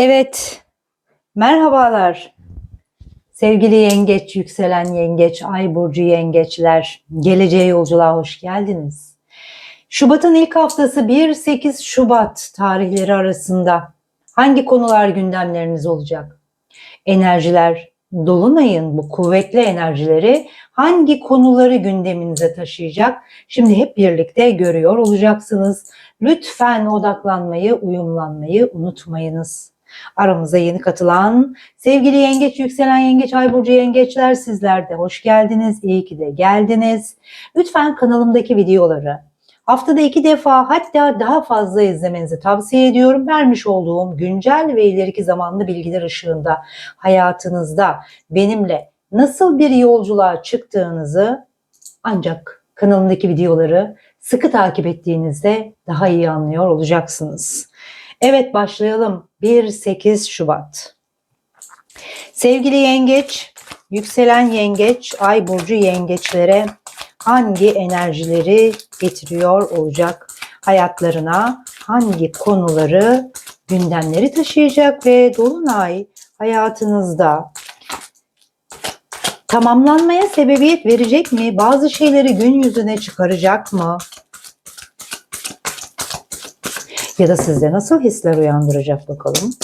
Evet, merhabalar. Sevgili yengeç, yükselen yengeç, ay burcu yengeçler, geleceğe yolculuğa hoş geldiniz. Şubat'ın ilk haftası 1-8 Şubat tarihleri arasında hangi konular gündemleriniz olacak? Enerjiler, Dolunay'ın bu kuvvetli enerjileri hangi konuları gündeminize taşıyacak? Şimdi hep birlikte görüyor olacaksınız. Lütfen odaklanmayı, uyumlanmayı unutmayınız. Aramıza yeni katılan sevgili yengeç, yükselen yengeç, ay burcu yengeçler sizler de hoş geldiniz. İyi ki de geldiniz. Lütfen kanalımdaki videoları haftada iki defa hatta daha fazla izlemenizi tavsiye ediyorum. Vermiş olduğum güncel ve ileriki zamanlı bilgiler ışığında hayatınızda benimle nasıl bir yolculuğa çıktığınızı ancak kanalımdaki videoları sıkı takip ettiğinizde daha iyi anlıyor olacaksınız. Evet başlayalım. 1-8 Şubat. Sevgili yengeç, yükselen yengeç, ay burcu yengeçlere hangi enerjileri getiriyor olacak hayatlarına, hangi konuları, gündemleri taşıyacak ve dolunay hayatınızda tamamlanmaya sebebiyet verecek mi? Bazı şeyleri gün yüzüne çıkaracak mı? Ya da sizde nasıl hisler uyandıracak bakalım.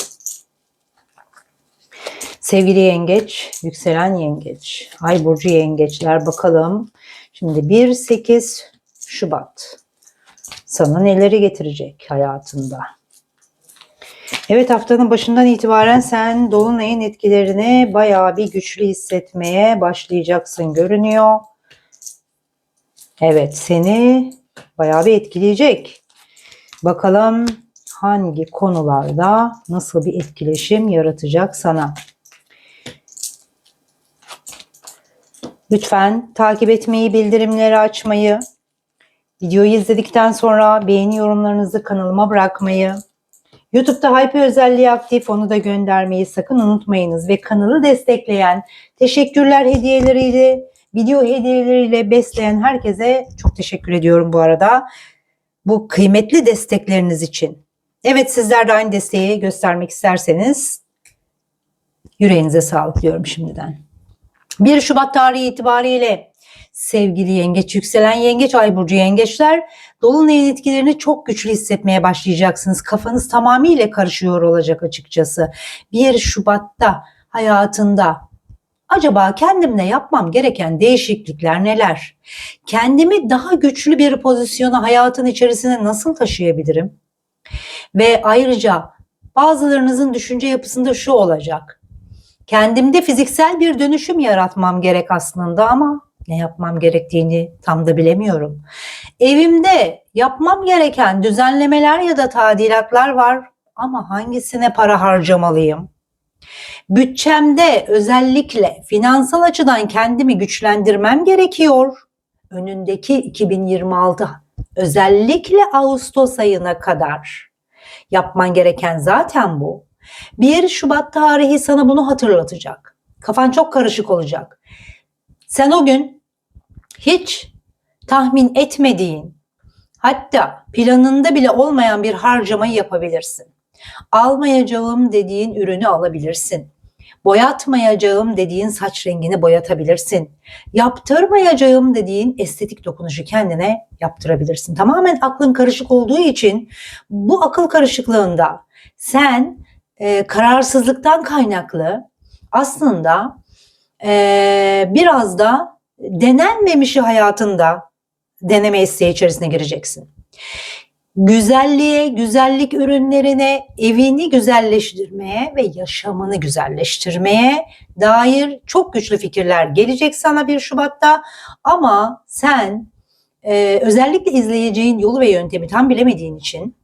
Sevgili yengeç, yükselen yengeç, ay burcu yengeçler bakalım. Şimdi 1-8 Şubat sana neleri getirecek hayatında? Evet haftanın başından itibaren sen Dolunay'ın etkilerini bayağı bir güçlü hissetmeye başlayacaksın görünüyor. Evet seni bayağı bir etkileyecek. Bakalım hangi konularda nasıl bir etkileşim yaratacak sana. Lütfen takip etmeyi, bildirimleri açmayı, videoyu izledikten sonra beğeni yorumlarınızı kanalıma bırakmayı, YouTube'da Hype özelliği aktif onu da göndermeyi sakın unutmayınız ve kanalı destekleyen, teşekkürler hediyeleriyle, video hediyeleriyle besleyen herkese çok teşekkür ediyorum bu arada. Bu kıymetli destekleriniz için. Evet sizler de aynı desteği göstermek isterseniz yüreğinize sağlık diyorum şimdiden. 1 Şubat tarihi itibariyle sevgili yengeç, yükselen yengeç, ay burcu yengeçler dolunayın etkilerini çok güçlü hissetmeye başlayacaksınız. Kafanız tamamıyla karışıyor olacak açıkçası. 1 Şubat'ta hayatında acaba kendimle yapmam gereken değişiklikler neler? Kendimi daha güçlü bir pozisyona hayatın içerisine nasıl taşıyabilirim? Ve ayrıca bazılarınızın düşünce yapısında şu olacak. Kendimde fiziksel bir dönüşüm yaratmam gerek aslında ama ne yapmam gerektiğini tam da bilemiyorum. Evimde yapmam gereken düzenlemeler ya da tadilatlar var ama hangisine para harcamalıyım? Bütçemde özellikle finansal açıdan kendimi güçlendirmem gerekiyor. Önündeki 2026 özellikle Ağustos ayına kadar yapman gereken zaten bu. 1 Şubat tarihi sana bunu hatırlatacak. Kafan çok karışık olacak. Sen o gün hiç tahmin etmediğin, hatta planında bile olmayan bir harcamayı yapabilirsin. Almayacağım dediğin ürünü alabilirsin. Boyatmayacağım dediğin saç rengini boyatabilirsin. Yaptırmayacağım dediğin estetik dokunuşu kendine yaptırabilirsin. Tamamen aklın karışık olduğu için bu akıl karışıklığında sen e, kararsızlıktan kaynaklı aslında e, biraz da denenmemişi hayatında deneme isteği içerisine gireceksin. Güzelliğe, güzellik ürünlerine, evini güzelleştirmeye ve yaşamını güzelleştirmeye dair çok güçlü fikirler gelecek sana 1 Şubat'ta. Ama sen e, özellikle izleyeceğin yolu ve yöntemi tam bilemediğin için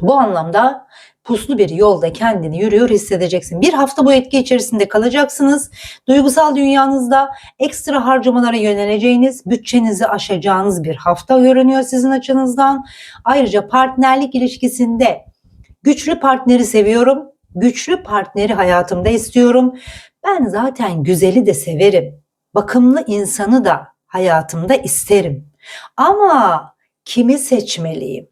bu anlamda puslu bir yolda kendini yürüyor hissedeceksin. Bir hafta bu etki içerisinde kalacaksınız. Duygusal dünyanızda ekstra harcamalara yöneleceğiniz, bütçenizi aşacağınız bir hafta görünüyor sizin açınızdan. Ayrıca partnerlik ilişkisinde güçlü partneri seviyorum. Güçlü partneri hayatımda istiyorum. Ben zaten güzeli de severim. Bakımlı insanı da hayatımda isterim. Ama kimi seçmeliyim?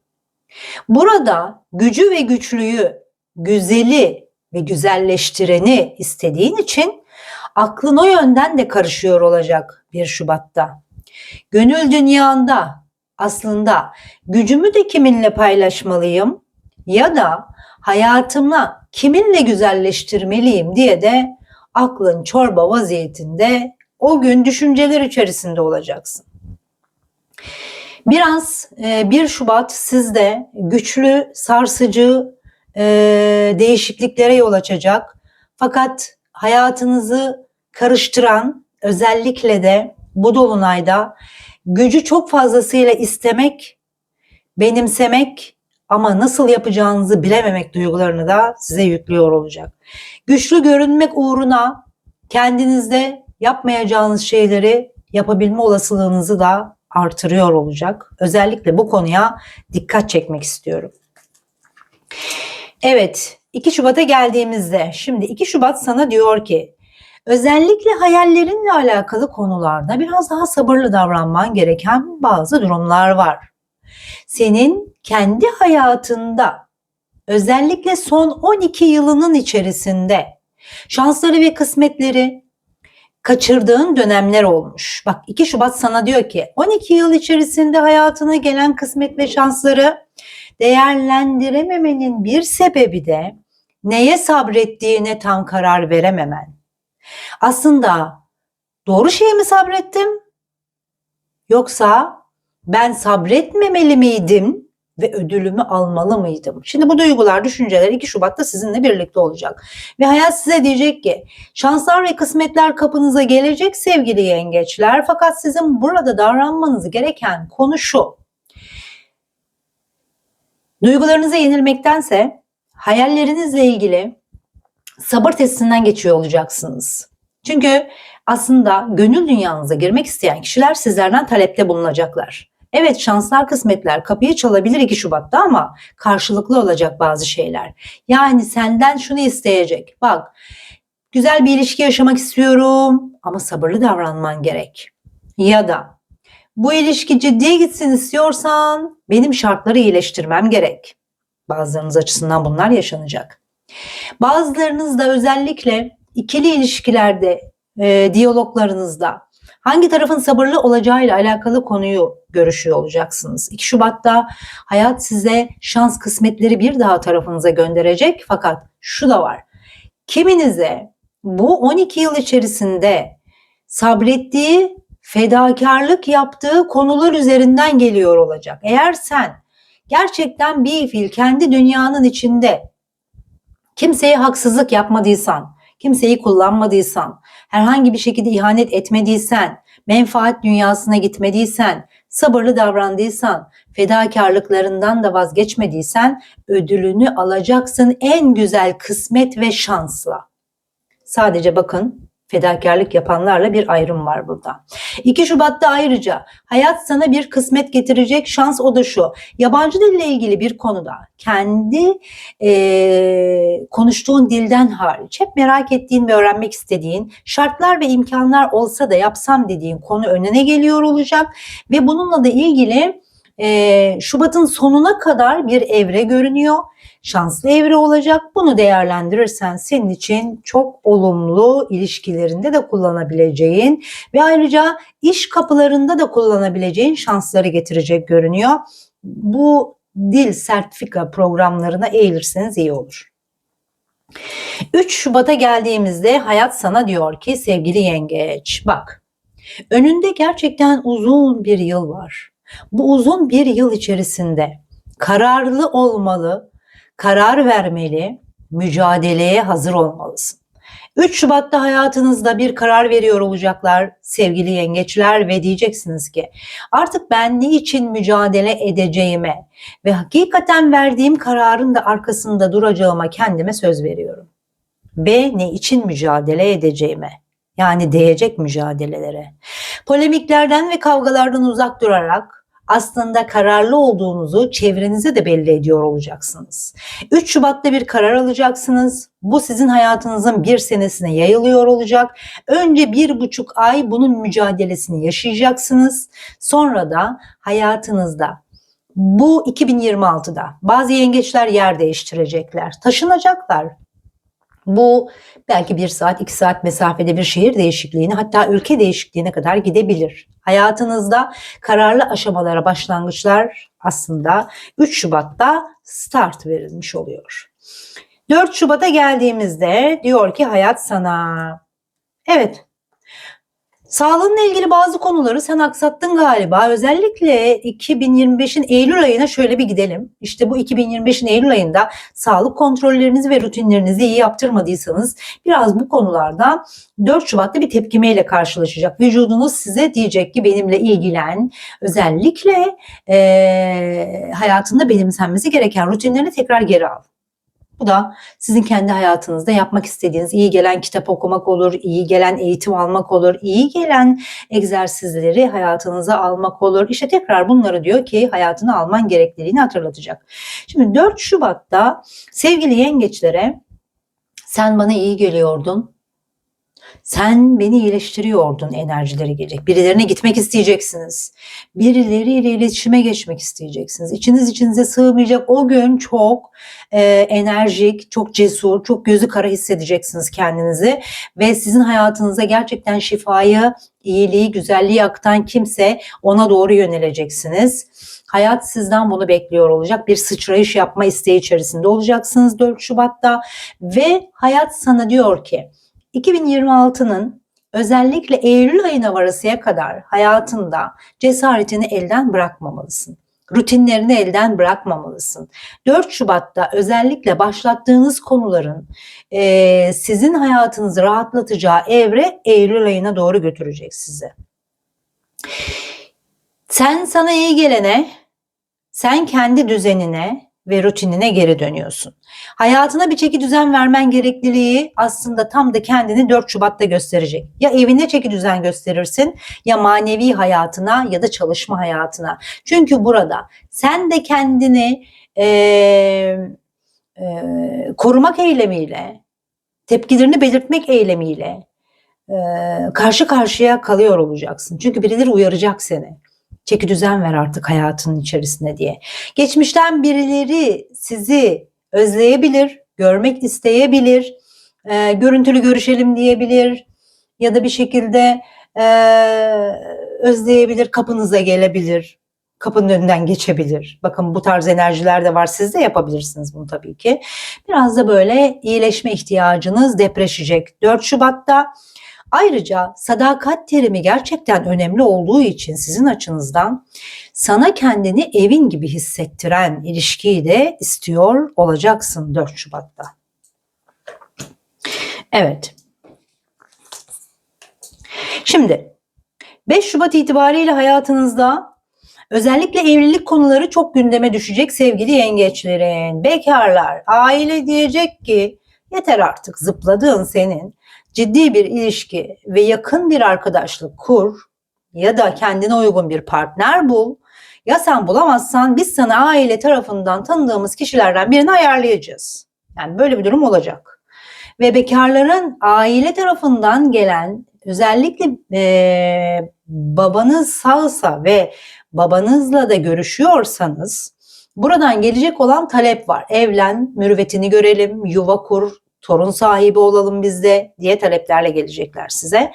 Burada gücü ve güçlüyü, güzeli ve güzelleştireni istediğin için aklın o yönden de karışıyor olacak 1 Şubat'ta. Gönül dünyanda aslında gücümü de kiminle paylaşmalıyım ya da hayatımı kiminle güzelleştirmeliyim diye de aklın çorba vaziyetinde o gün düşünceler içerisinde olacaksın. Biraz e, 1 Şubat sizde güçlü, sarsıcı e, değişikliklere yol açacak. Fakat hayatınızı karıştıran özellikle de bu dolunayda gücü çok fazlasıyla istemek, benimsemek ama nasıl yapacağınızı bilememek duygularını da size yüklüyor olacak. Güçlü görünmek uğruna kendinizde yapmayacağınız şeyleri yapabilme olasılığınızı da artırıyor olacak. Özellikle bu konuya dikkat çekmek istiyorum. Evet, 2 Şubat'a geldiğimizde şimdi 2 Şubat sana diyor ki özellikle hayallerinle alakalı konularda biraz daha sabırlı davranman gereken bazı durumlar var. Senin kendi hayatında özellikle son 12 yılının içerisinde şansları ve kısmetleri kaçırdığın dönemler olmuş. Bak 2 Şubat sana diyor ki 12 yıl içerisinde hayatına gelen kısmet ve şansları değerlendirememenin bir sebebi de neye sabrettiğine tam karar verememen. Aslında doğru şeye mi sabrettim? Yoksa ben sabretmemeli miydim ve ödülümü almalı mıydım? Şimdi bu duygular, düşünceler 2 Şubat'ta sizinle birlikte olacak. Ve hayat size diyecek ki şanslar ve kısmetler kapınıza gelecek sevgili yengeçler. Fakat sizin burada davranmanız gereken konu şu. Duygularınıza yenilmektense hayallerinizle ilgili sabır testinden geçiyor olacaksınız. Çünkü aslında gönül dünyanıza girmek isteyen kişiler sizlerden talepte bulunacaklar. Evet şanslar kısmetler kapıyı çalabilir 2 Şubat'ta ama karşılıklı olacak bazı şeyler. Yani senden şunu isteyecek. Bak güzel bir ilişki yaşamak istiyorum ama sabırlı davranman gerek. Ya da bu ilişki ciddiye gitsin istiyorsan benim şartları iyileştirmem gerek. Bazılarınız açısından bunlar yaşanacak. Bazılarınız da özellikle ikili ilişkilerde, e, diyaloglarınızda hangi tarafın sabırlı olacağıyla alakalı konuyu görüşüyor olacaksınız. 2 Şubat'ta hayat size şans kısmetleri bir daha tarafınıza gönderecek fakat şu da var. Kiminize bu 12 yıl içerisinde sabrettiği, fedakarlık yaptığı konular üzerinden geliyor olacak. Eğer sen gerçekten bir fil kendi dünyanın içinde kimseye haksızlık yapmadıysan, kimseyi kullanmadıysan, herhangi bir şekilde ihanet etmediysen, menfaat dünyasına gitmediysen, sabırlı davrandıysan, fedakarlıklarından da vazgeçmediysen ödülünü alacaksın en güzel kısmet ve şansla. Sadece bakın fedakarlık yapanlarla bir ayrım var burada. 2 Şubat'ta ayrıca hayat sana bir kısmet getirecek şans o da şu. Yabancı dille ilgili bir konuda kendi e, konuştuğun dilden hariç hep merak ettiğin ve öğrenmek istediğin şartlar ve imkanlar olsa da yapsam dediğin konu önüne geliyor olacak ve bununla da ilgili e, Şubat'ın sonuna kadar bir evre görünüyor. Şanslı evre olacak. Bunu değerlendirirsen senin için çok olumlu ilişkilerinde de kullanabileceğin ve ayrıca iş kapılarında da kullanabileceğin şansları getirecek görünüyor. Bu dil sertifika programlarına eğilirseniz iyi olur. 3 Şubat'a geldiğimizde hayat sana diyor ki sevgili yengeç bak önünde gerçekten uzun bir yıl var. Bu uzun bir yıl içerisinde kararlı olmalı, karar vermeli, mücadeleye hazır olmalısın. 3 Şubat'ta hayatınızda bir karar veriyor olacaklar sevgili yengeçler ve diyeceksiniz ki artık ben ne için mücadele edeceğime ve hakikaten verdiğim kararın da arkasında duracağıma kendime söz veriyorum. B ne için mücadele edeceğime yani değecek mücadelelere. Polemiklerden ve kavgalardan uzak durarak aslında kararlı olduğunuzu çevrenize de belli ediyor olacaksınız. 3 Şubat'ta bir karar alacaksınız. Bu sizin hayatınızın bir senesine yayılıyor olacak. Önce bir buçuk ay bunun mücadelesini yaşayacaksınız. Sonra da hayatınızda bu 2026'da bazı yengeçler yer değiştirecekler, taşınacaklar, Bu belki bir saat, iki saat mesafede bir şehir değişikliğine hatta ülke değişikliğine kadar gidebilir. Hayatınızda kararlı aşamalara başlangıçlar aslında 3 Şubat'ta start verilmiş oluyor. 4 Şubat'a geldiğimizde diyor ki hayat sana. Evet. Sağlığınla ilgili bazı konuları sen aksattın galiba. Özellikle 2025'in Eylül ayına şöyle bir gidelim. İşte bu 2025'in Eylül ayında sağlık kontrollerinizi ve rutinlerinizi iyi yaptırmadıysanız biraz bu konularda 4 Şubat'ta bir tepkimeyle karşılaşacak. Vücudunuz size diyecek ki benimle ilgilen. Özellikle eee hayatında benimsenmesi gereken rutinlerini tekrar geri al. Bu da sizin kendi hayatınızda yapmak istediğiniz iyi gelen kitap okumak olur, iyi gelen eğitim almak olur, iyi gelen egzersizleri hayatınıza almak olur. İşte tekrar bunları diyor ki hayatına alman gerekliliğini hatırlatacak. Şimdi 4 Şubat'ta sevgili yengeçlere sen bana iyi geliyordun. Sen beni iyileştiriyordun enerjileri gelecek. Birilerine gitmek isteyeceksiniz. Birileriyle iletişime geçmek isteyeceksiniz. İçiniz içinize sığmayacak o gün çok e, enerjik, çok cesur, çok gözü kara hissedeceksiniz kendinizi. Ve sizin hayatınıza gerçekten şifayı, iyiliği, güzelliği aktan kimse ona doğru yöneleceksiniz. Hayat sizden bunu bekliyor olacak. Bir sıçrayış yapma isteği içerisinde olacaksınız 4 Şubat'ta. Ve hayat sana diyor ki 2026'nın özellikle Eylül ayına varasıya kadar hayatında cesaretini elden bırakmamalısın. Rutinlerini elden bırakmamalısın. 4 Şubat'ta özellikle başlattığınız konuların e, sizin hayatınızı rahatlatacağı evre Eylül ayına doğru götürecek sizi. Sen sana iyi gelene, sen kendi düzenine ve rutinine geri dönüyorsun. Hayatına bir çeki düzen vermen gerekliliği aslında tam da kendini 4 Şubat'ta gösterecek. Ya evine çeki düzen gösterirsin ya manevi hayatına ya da çalışma hayatına. Çünkü burada sen de kendini e, e, korumak eylemiyle, tepkilerini belirtmek eylemiyle e, karşı karşıya kalıyor olacaksın. Çünkü birileri uyaracak seni. Çeki düzen ver artık hayatının içerisine diye. Geçmişten birileri sizi özleyebilir, görmek isteyebilir, e, görüntülü görüşelim diyebilir ya da bir şekilde e, özleyebilir, kapınıza gelebilir, kapının önünden geçebilir. Bakın bu tarz enerjiler de var. Siz de yapabilirsiniz bunu tabii ki. Biraz da böyle iyileşme ihtiyacınız depreşecek. 4 Şubat'ta Ayrıca sadakat terimi gerçekten önemli olduğu için sizin açınızdan sana kendini evin gibi hissettiren ilişkiyi de istiyor olacaksın 4 Şubat'ta. Evet. Şimdi 5 Şubat itibariyle hayatınızda özellikle evlilik konuları çok gündeme düşecek sevgili yengeçlerin. Bekarlar, aile diyecek ki yeter artık zıpladığın senin ciddi bir ilişki ve yakın bir arkadaşlık kur ya da kendine uygun bir partner bul. Ya sen bulamazsan biz sana aile tarafından tanıdığımız kişilerden birini ayarlayacağız. Yani böyle bir durum olacak. Ve bekarların aile tarafından gelen özellikle e, babanız sağsa ve babanızla da görüşüyorsanız buradan gelecek olan talep var. Evlen, mürüvvetini görelim, yuva kur, torun sahibi olalım biz de diye taleplerle gelecekler size.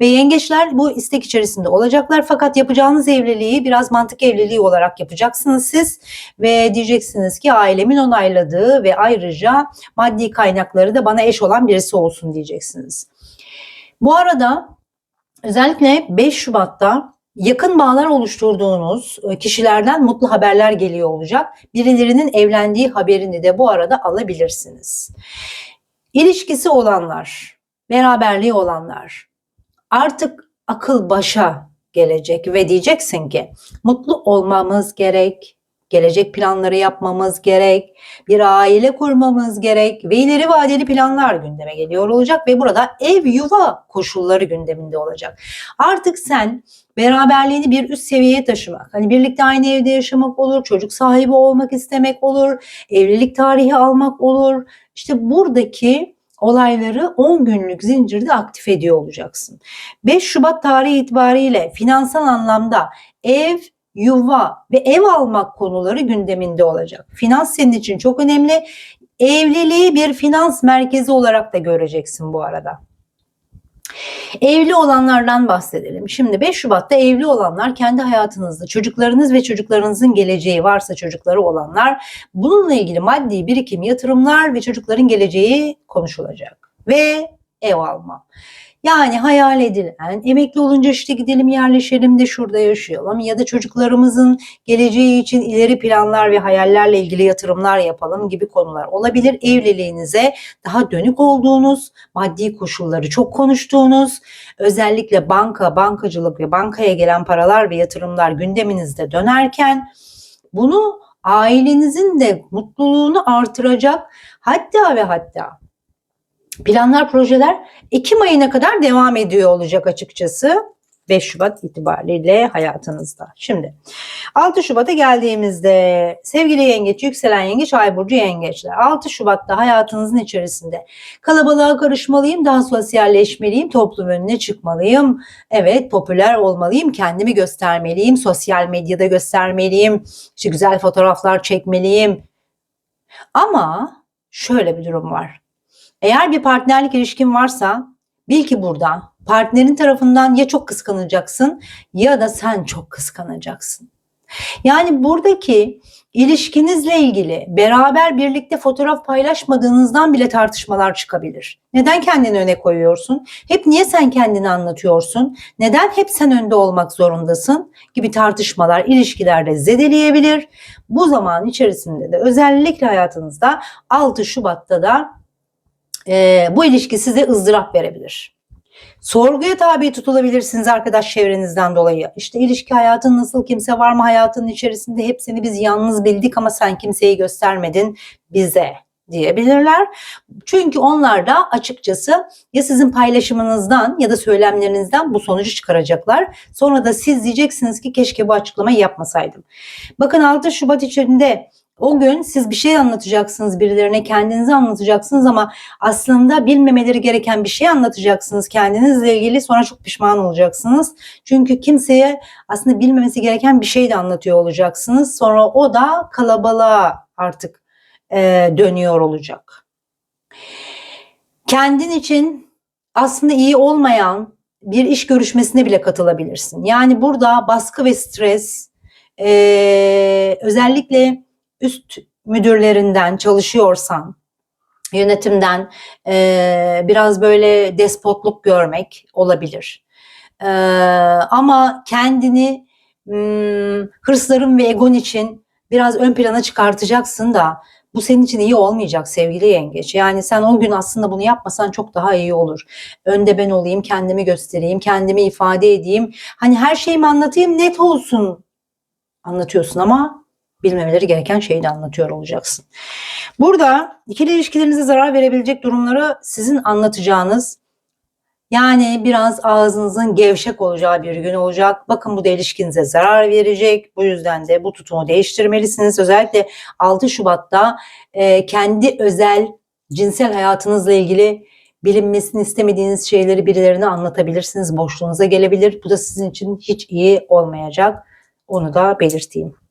Ve yengeçler bu istek içerisinde olacaklar fakat yapacağınız evliliği biraz mantık evliliği olarak yapacaksınız siz ve diyeceksiniz ki ailemin onayladığı ve ayrıca maddi kaynakları da bana eş olan birisi olsun diyeceksiniz. Bu arada özellikle 5 Şubat'ta yakın bağlar oluşturduğunuz kişilerden mutlu haberler geliyor olacak. Birilerinin evlendiği haberini de bu arada alabilirsiniz. İlişkisi olanlar, beraberliği olanlar artık akıl başa gelecek ve diyeceksin ki mutlu olmamız gerek, gelecek planları yapmamız gerek, bir aile kurmamız gerek ve ileri vadeli planlar gündeme geliyor olacak ve burada ev yuva koşulları gündeminde olacak. Artık sen beraberliğini bir üst seviyeye taşımak, hani birlikte aynı evde yaşamak olur, çocuk sahibi olmak istemek olur, evlilik tarihi almak olur. İşte buradaki olayları 10 günlük zincirde aktif ediyor olacaksın. 5 Şubat tarihi itibariyle finansal anlamda ev, yuva ve ev almak konuları gündeminde olacak. Finans senin için çok önemli. Evliliği bir finans merkezi olarak da göreceksin bu arada. Evli olanlardan bahsedelim. Şimdi 5 Şubat'ta evli olanlar kendi hayatınızda çocuklarınız ve çocuklarınızın geleceği varsa çocukları olanlar bununla ilgili maddi birikim, yatırımlar ve çocukların geleceği konuşulacak. Ve ev alma. Yani hayal edilen emekli olunca işte gidelim yerleşelim de şurada yaşayalım ya da çocuklarımızın geleceği için ileri planlar ve hayallerle ilgili yatırımlar yapalım gibi konular olabilir. Evliliğinize daha dönük olduğunuz, maddi koşulları çok konuştuğunuz, özellikle banka, bankacılık ve bankaya gelen paralar ve yatırımlar gündeminizde dönerken bunu ailenizin de mutluluğunu artıracak hatta ve hatta planlar, projeler Ekim ayına kadar devam ediyor olacak açıkçası. 5 Şubat itibariyle hayatınızda. Şimdi 6 Şubat'a geldiğimizde sevgili yengeç, yükselen yengeç, ay burcu yengeçler. 6 Şubat'ta hayatınızın içerisinde kalabalığa karışmalıyım, daha sosyalleşmeliyim, toplum önüne çıkmalıyım. Evet popüler olmalıyım, kendimi göstermeliyim, sosyal medyada göstermeliyim, işte güzel fotoğraflar çekmeliyim. Ama şöyle bir durum var. Eğer bir partnerlik ilişkin varsa bil ki burada partnerin tarafından ya çok kıskanacaksın ya da sen çok kıskanacaksın. Yani buradaki ilişkinizle ilgili beraber birlikte fotoğraf paylaşmadığınızdan bile tartışmalar çıkabilir. Neden kendini öne koyuyorsun? Hep niye sen kendini anlatıyorsun? Neden hep sen önde olmak zorundasın? Gibi tartışmalar ilişkilerde zedeleyebilir. Bu zaman içerisinde de özellikle hayatınızda 6 Şubat'ta da e, bu ilişki size ızdırap verebilir. Sorguya tabi tutulabilirsiniz arkadaş çevrenizden dolayı. İşte ilişki hayatın nasıl, kimse var mı hayatının içerisinde hepsini biz yalnız bildik ama sen kimseyi göstermedin bize diyebilirler. Çünkü onlar da açıkçası ya sizin paylaşımınızdan ya da söylemlerinizden bu sonucu çıkaracaklar. Sonra da siz diyeceksiniz ki keşke bu açıklamayı yapmasaydım. Bakın 6 Şubat içinde o gün siz bir şey anlatacaksınız birilerine, kendinizi anlatacaksınız ama aslında bilmemeleri gereken bir şey anlatacaksınız kendinizle ilgili sonra çok pişman olacaksınız. Çünkü kimseye aslında bilmemesi gereken bir şey de anlatıyor olacaksınız. Sonra o da kalabalığa artık e, dönüyor olacak. Kendin için aslında iyi olmayan bir iş görüşmesine bile katılabilirsin. Yani burada baskı ve stres e, özellikle üst müdürlerinden çalışıyorsan, yönetimden e, biraz böyle despotluk görmek olabilir. E, ama kendini hmm, hırsların ve egon için biraz ön plana çıkartacaksın da bu senin için iyi olmayacak sevgili yengeç. Yani sen o gün aslında bunu yapmasan çok daha iyi olur. Önde ben olayım, kendimi göstereyim, kendimi ifade edeyim. Hani her şeyimi anlatayım net olsun anlatıyorsun ama bilmemeleri gereken şeyi de anlatıyor olacaksın. Burada ikili ilişkilerinize zarar verebilecek durumları sizin anlatacağınız yani biraz ağzınızın gevşek olacağı bir gün olacak. Bakın bu da ilişkinize zarar verecek. Bu yüzden de bu tutumu değiştirmelisiniz. Özellikle 6 Şubat'ta e, kendi özel cinsel hayatınızla ilgili bilinmesini istemediğiniz şeyleri birilerine anlatabilirsiniz. Boşluğunuza gelebilir. Bu da sizin için hiç iyi olmayacak. Onu da belirteyim.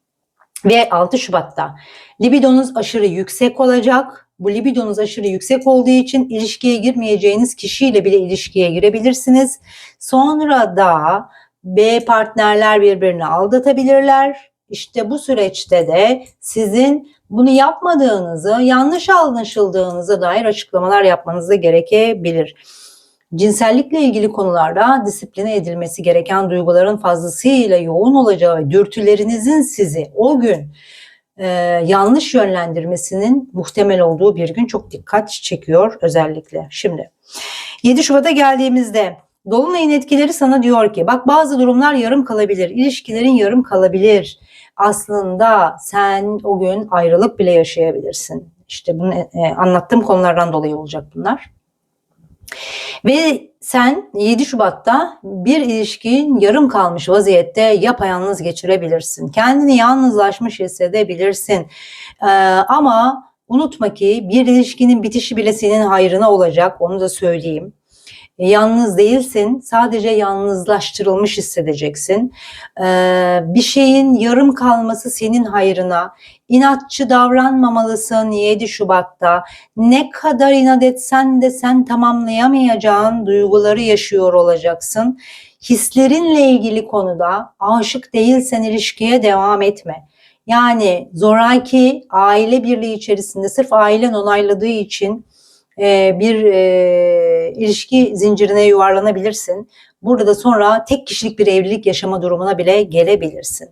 Ve 6 Şubat'ta libidonuz aşırı yüksek olacak. Bu libidonuz aşırı yüksek olduğu için ilişkiye girmeyeceğiniz kişiyle bile ilişkiye girebilirsiniz. Sonra da B partnerler birbirini aldatabilirler. İşte bu süreçte de sizin bunu yapmadığınızı, yanlış anlaşıldığınıza dair açıklamalar yapmanız da gerekebilir. Cinsellikle ilgili konularda disipline edilmesi gereken duyguların fazlasıyla yoğun olacağı ve dürtülerinizin sizi o gün e, yanlış yönlendirmesinin muhtemel olduğu bir gün çok dikkat çekiyor özellikle. Şimdi 7 Şubat'a geldiğimizde Dolunay'ın etkileri sana diyor ki bak bazı durumlar yarım kalabilir, ilişkilerin yarım kalabilir. Aslında sen o gün ayrılık bile yaşayabilirsin. İşte bunu e, anlattığım konulardan dolayı olacak bunlar. Ve sen 7 Şubat'ta bir ilişkin yarım kalmış vaziyette yapayalnız geçirebilirsin. Kendini yalnızlaşmış hissedebilirsin. Ee, ama unutma ki bir ilişkinin bitişi bile senin hayrına olacak. Onu da söyleyeyim. Yalnız değilsin. Sadece yalnızlaştırılmış hissedeceksin. Ee, bir şeyin yarım kalması senin hayrına. İnatçı davranmamalısın 7 Şubat'ta. Ne kadar inat etsen de sen tamamlayamayacağın duyguları yaşıyor olacaksın. Hislerinle ilgili konuda aşık değilsen ilişkiye devam etme. Yani zoraki aile birliği içerisinde sırf ailen onayladığı için e, bir e, ilişki zincirine yuvarlanabilirsin. Burada da sonra tek kişilik bir evlilik yaşama durumuna bile gelebilirsin.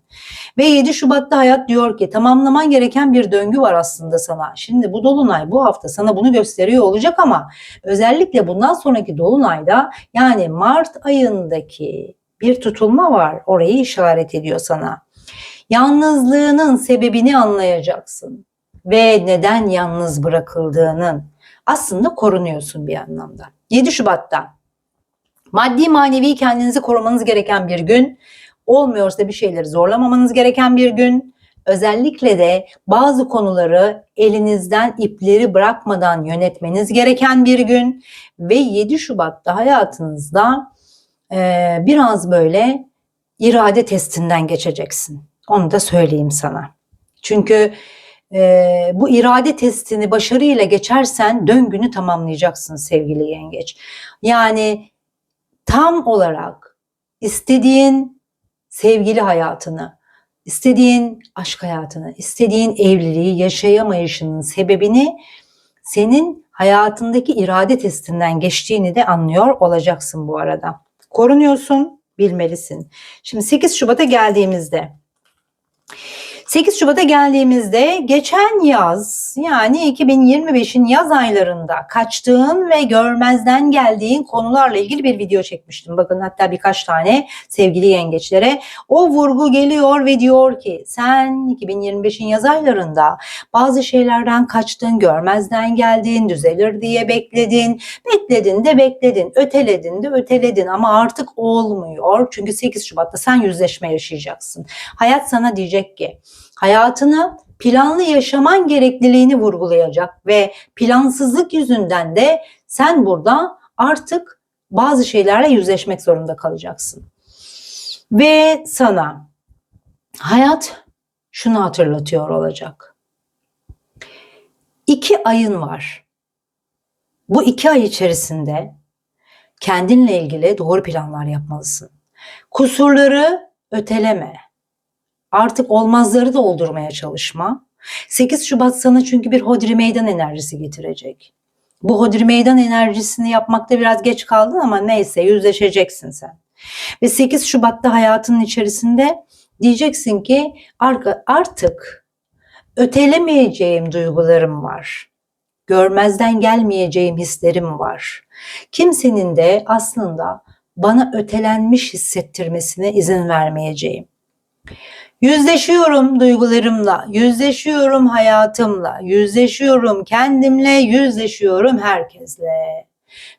Ve 7 Şubat'ta hayat diyor ki tamamlaman gereken bir döngü var aslında sana. Şimdi bu dolunay bu hafta sana bunu gösteriyor olacak ama özellikle bundan sonraki dolunayda yani Mart ayındaki bir tutulma var. Orayı işaret ediyor sana. Yalnızlığının sebebini anlayacaksın ve neden yalnız bırakıldığının aslında korunuyorsun bir anlamda. 7 Şubat'ta maddi manevi kendinizi korumanız gereken bir gün, olmuyorsa bir şeyleri zorlamamanız gereken bir gün, özellikle de bazı konuları elinizden ipleri bırakmadan yönetmeniz gereken bir gün ve 7 Şubat'ta hayatınızda e, biraz böyle irade testinden geçeceksin. Onu da söyleyeyim sana. Çünkü e, bu irade testini başarıyla geçersen döngünü tamamlayacaksın sevgili yengeç. Yani tam olarak istediğin sevgili hayatını, istediğin aşk hayatını, istediğin evliliği yaşayamayışının sebebini senin hayatındaki irade testinden geçtiğini de anlıyor olacaksın bu arada. Korunuyorsun, bilmelisin. Şimdi 8 Şubat'a geldiğimizde 8 Şubat'a geldiğimizde geçen yaz yani 2025'in yaz aylarında kaçtığın ve görmezden geldiğin konularla ilgili bir video çekmiştim. Bakın hatta birkaç tane sevgili yengeçlere o vurgu geliyor ve diyor ki sen 2025'in yaz aylarında bazı şeylerden kaçtın, görmezden geldin, düzelir diye bekledin, bekledin de bekledin, öteledin de öteledin ama artık olmuyor. Çünkü 8 Şubat'ta sen yüzleşme yaşayacaksın. Hayat sana diyecek ki hayatını planlı yaşaman gerekliliğini vurgulayacak ve plansızlık yüzünden de sen burada artık bazı şeylerle yüzleşmek zorunda kalacaksın. Ve sana hayat şunu hatırlatıyor olacak. İki ayın var. Bu iki ay içerisinde kendinle ilgili doğru planlar yapmalısın. Kusurları öteleme artık olmazları doldurmaya çalışma. 8 Şubat sana çünkü bir hodri meydan enerjisi getirecek. Bu hodri meydan enerjisini yapmakta biraz geç kaldın ama neyse yüzleşeceksin sen. Ve 8 Şubat'ta hayatının içerisinde diyeceksin ki artık ötelemeyeceğim duygularım var. Görmezden gelmeyeceğim hislerim var. Kimsenin de aslında bana ötelenmiş hissettirmesine izin vermeyeceğim. Yüzleşiyorum duygularımla, yüzleşiyorum hayatımla, yüzleşiyorum kendimle, yüzleşiyorum herkesle.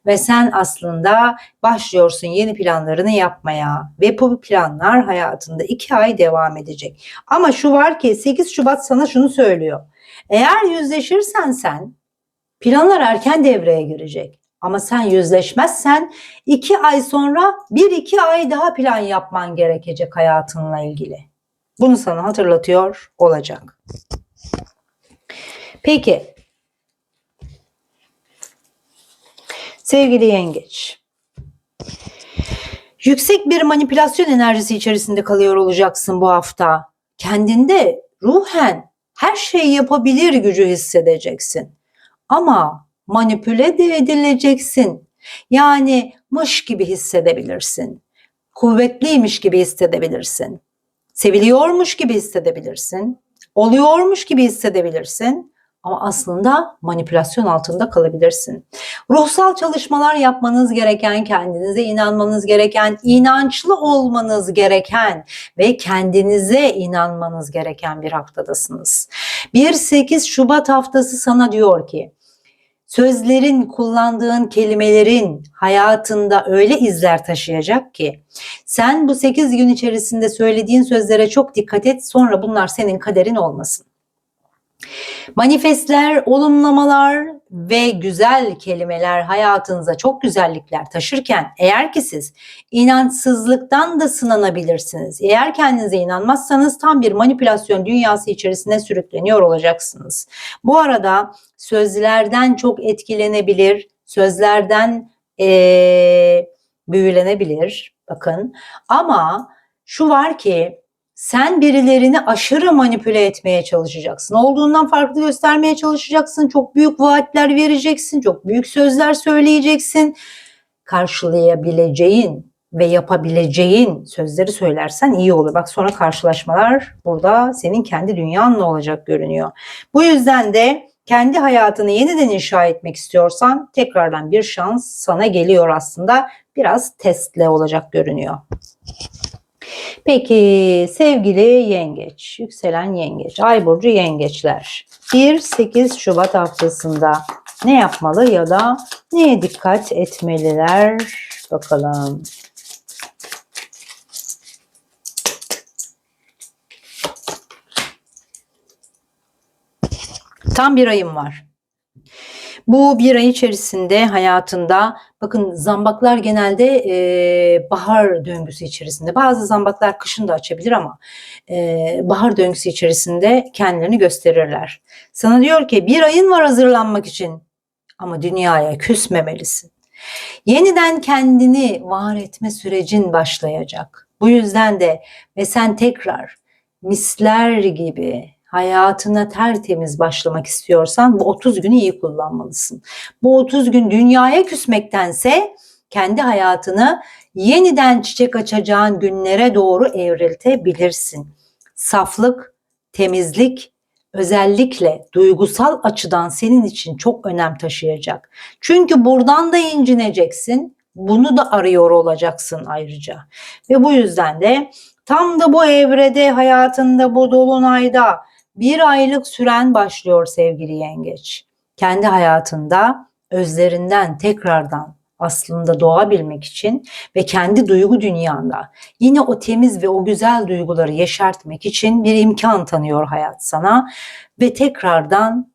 Ve sen aslında başlıyorsun yeni planlarını yapmaya ve bu planlar hayatında iki ay devam edecek. Ama şu var ki 8 Şubat sana şunu söylüyor. Eğer yüzleşirsen sen planlar erken devreye girecek. Ama sen yüzleşmezsen iki ay sonra bir iki ay daha plan yapman gerekecek hayatınla ilgili. Bunu sana hatırlatıyor olacak. Peki. Sevgili yengeç. Yüksek bir manipülasyon enerjisi içerisinde kalıyor olacaksın bu hafta. Kendinde ruhen her şeyi yapabilir gücü hissedeceksin. Ama manipüle de edileceksin. Yani mış gibi hissedebilirsin. Kuvvetliymiş gibi hissedebilirsin seviliyormuş gibi hissedebilirsin, oluyormuş gibi hissedebilirsin ama aslında manipülasyon altında kalabilirsin. Ruhsal çalışmalar yapmanız gereken, kendinize inanmanız gereken, inançlı olmanız gereken ve kendinize inanmanız gereken bir haftadasınız. 1-8 Şubat haftası sana diyor ki sözlerin, kullandığın kelimelerin hayatında öyle izler taşıyacak ki sen bu 8 gün içerisinde söylediğin sözlere çok dikkat et sonra bunlar senin kaderin olmasın. Manifestler, olumlamalar ve güzel kelimeler hayatınıza çok güzellikler taşırken eğer ki siz inançsızlıktan da sınanabilirsiniz. Eğer kendinize inanmazsanız tam bir manipülasyon dünyası içerisine sürükleniyor olacaksınız. Bu arada sözlerden çok etkilenebilir, sözlerden eee büyülenebilir. Bakın ama şu var ki sen birilerini aşırı manipüle etmeye çalışacaksın. Olduğundan farklı göstermeye çalışacaksın. Çok büyük vaatler vereceksin. Çok büyük sözler söyleyeceksin. Karşılayabileceğin ve yapabileceğin sözleri söylersen iyi olur. Bak sonra karşılaşmalar burada senin kendi dünyanla olacak görünüyor. Bu yüzden de kendi hayatını yeniden inşa etmek istiyorsan tekrardan bir şans sana geliyor aslında. Biraz testle olacak görünüyor. Peki sevgili yengeç, yükselen yengeç, ay burcu yengeçler 1-8 Şubat haftasında ne yapmalı ya da neye dikkat etmeliler bakalım. Tam bir ayım var. Bu bir ay içerisinde hayatında bakın zambaklar genelde e, bahar döngüsü içerisinde bazı zambaklar kışın da açabilir ama e, bahar döngüsü içerisinde kendilerini gösterirler. Sana diyor ki bir ayın var hazırlanmak için ama dünyaya küsmemelisin. Yeniden kendini var etme sürecin başlayacak. Bu yüzden de ve sen tekrar misler gibi hayatına tertemiz başlamak istiyorsan bu 30 günü iyi kullanmalısın. Bu 30 gün dünyaya küsmektense kendi hayatını yeniden çiçek açacağın günlere doğru evriltebilirsin. Saflık, temizlik, özellikle duygusal açıdan senin için çok önem taşıyacak. Çünkü buradan da incineceksin, bunu da arıyor olacaksın ayrıca. Ve bu yüzden de tam da bu evrede hayatında bu dolunayda bir aylık süren başlıyor sevgili yengeç. Kendi hayatında özlerinden tekrardan aslında doğabilmek için ve kendi duygu dünyanda yine o temiz ve o güzel duyguları yeşertmek için bir imkan tanıyor hayat sana ve tekrardan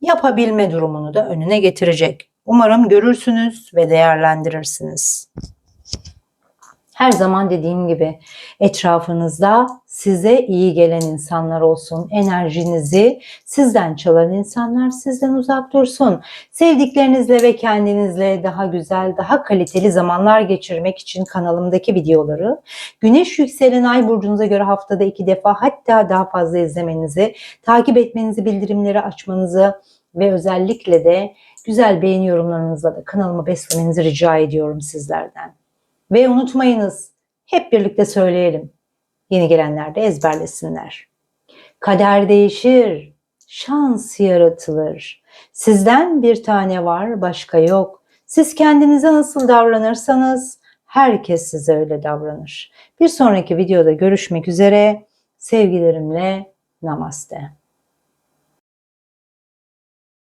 yapabilme durumunu da önüne getirecek. Umarım görürsünüz ve değerlendirirsiniz. Her zaman dediğim gibi etrafınızda size iyi gelen insanlar olsun. Enerjinizi sizden çalan insanlar sizden uzak dursun. Sevdiklerinizle ve kendinizle daha güzel, daha kaliteli zamanlar geçirmek için kanalımdaki videoları Güneş yükselen ay burcunuza göre haftada iki defa hatta daha fazla izlemenizi, takip etmenizi, bildirimleri açmanızı ve özellikle de güzel beğeni yorumlarınızla da kanalımı beslemenizi rica ediyorum sizlerden. Ve unutmayınız, hep birlikte söyleyelim. Yeni gelenler de ezberlesinler. Kader değişir, şans yaratılır. Sizden bir tane var, başka yok. Siz kendinize nasıl davranırsanız herkes size öyle davranır. Bir sonraki videoda görüşmek üzere. Sevgilerimle namaste.